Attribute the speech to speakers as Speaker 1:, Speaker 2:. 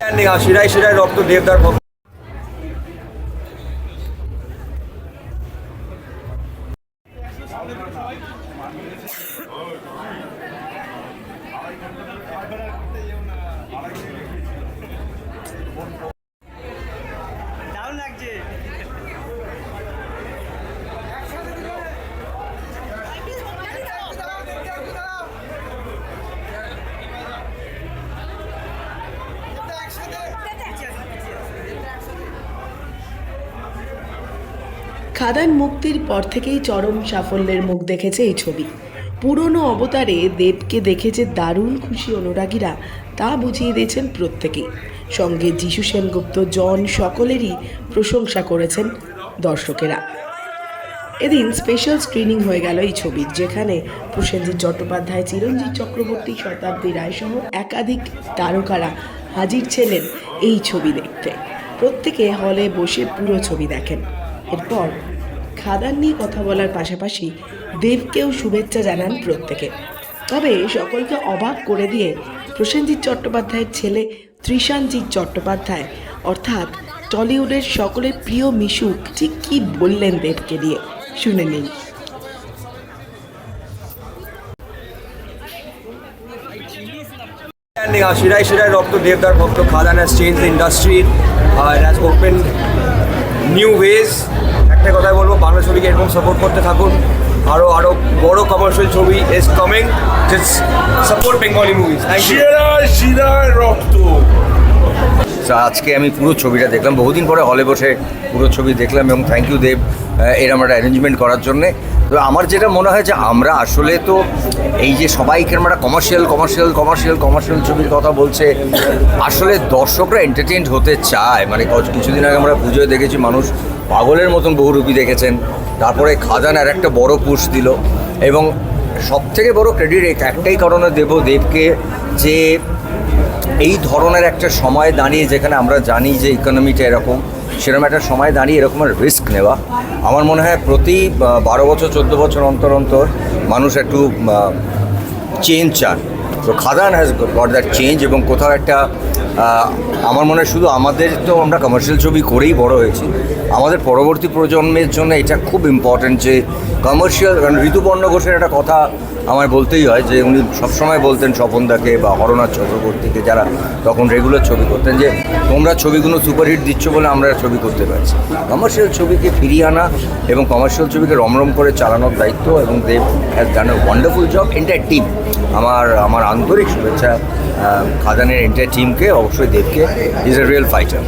Speaker 1: Standing আর শিরায় শিরায় রক্ত দেবদার ভক্ত
Speaker 2: খাদান মুক্তির পর থেকেই চরম সাফল্যের মুখ দেখেছে এই ছবি। পুরনো অবতারে দেবকে দেখে যে দারুণ খুশি অনুরাগীরা, তা বুঝিয়ে দিয়েছেন প্রত্যেকেই সঙ্গে যিশু সেনগুপ্ত, জন সকলেরই প্রশংসা করেছেন দর্শকেরা। এদিন স্পেশাল স্ক্রিনিং হয়ে গেল এই ছবির, যেখানে প্রসেনজিৎ চট্টোপাধ্যায় চিরঞ্জিত চক্রবর্তী, শতাব্দী রায়সহ একাধিক তারকারা হাজির ছিলেন এই ছবি দেখতে। প্রত্যেকে হলে বসে পুরো ছবি দেখেন। এরপর খাদান নিয়ে কথা বলার পাশাপাশি দেবকেও শুভেচ্ছা জানান প্রত্যেকে। তবে সকলকে অবাক করে দিয়ে প্রসেনজিৎ চট্টোপাধ্যায়ের ছেলে ত্রিশানজিৎ চট্টোপাধ্যায়, অর্থাৎ টলিউডের সকলের প্রিয় মিশুক ঠিক কী বললেন দেবকে দিয়ে? শুনে নিন।
Speaker 1: শিরায় শিরায় রক্ত দেবদার ভক্ত Khadaan industry it has open new ways একটা কথাই বলব, বাংলা ছবিকে এরকম সাপোর্ট করতে থাকুন। আরও আরও বড় কমার্শিয়াল ছবি is coming support Bengali movies
Speaker 3: শিরায় শিরায় রক্ত।
Speaker 4: আজকে আমি পুরো ছবিটা দেখলাম। বহুদিন পরে হলে বসে পুরো ছবি দেখলাম এবং থ্যাংক ইউ দেব এরম একটা অ্যারেঞ্জমেন্ট করার জন্যে। তো আমার যেটা মনে হয় যে আমরা আসলে তো এই যে সবাই কেরম একটা কমার্শিয়াল কমার্শিয়াল কমার্শিয়াল কমার্শিয়াল ছবির কথা বলছে, আসলে দর্শকরা এন্টারটেইন হতে চায়। মানে কিছুদিন আগে আমরা পুজোয় দেখেছি মানুষ পাগলের মতন বহু বহুরূপী দেখেছেন। তারপরে খাদান আর একটা বড় পুশ দিল। এবং সব থেকে বড় ক্রেডিট একটাই কারণে দেব দেবকে যে এই ধরনের একটা সময় দাঁড়িয়ে যেখানে আমরা জানি যে ইকোনমিটা এরকম, সেরকম একটা সময় দাঁড়িয়ে এরকম রিস্ক নেওয়া। আমার মনে হয় প্রতি বারো বছর, চোদ্দ বছর অন্তর অন্তর মানুষ একটু চেঞ্জ চান তো Khadaan has got that change এবং কোথাও একটা আমার মনে হয় শুধু আমাদের তো আমরা কমার্শিয়াল ছবি করেই বড় হয়েছি। আমাদের পরবর্তী প্রজন্মের জন্য এটা খুব ইম্পর্ট্যান্ট যে কমার্শিয়াল কারণ ঋতুপর্ণ ঘোষের একটা কথা আমার বলতেই হয় যে উনি সবসময় বলতেন স্বপনদাকে বা হরনাথ চক্রবর্তীকে যারা তখন রেগুলার ছবি করতেন যে তোমরা ছবিগুলো সুপারহিট দিচ্ছ বলে আমরা ছবি করতে পারছি। কমার্শিয়াল ছবিকে ফিরিয়ে আনা এবং কমার্শিয়াল ছবিকে রমরম করে চালানোর দায়িত্ব এবং Dev has done a wonderful job entire team আমার আমার আন্তরিক শুভেচ্ছা খাদানের এন্টায়ার টিমকে অবশ্যই দেবকে ইজ এ রিয়েল ফাইটার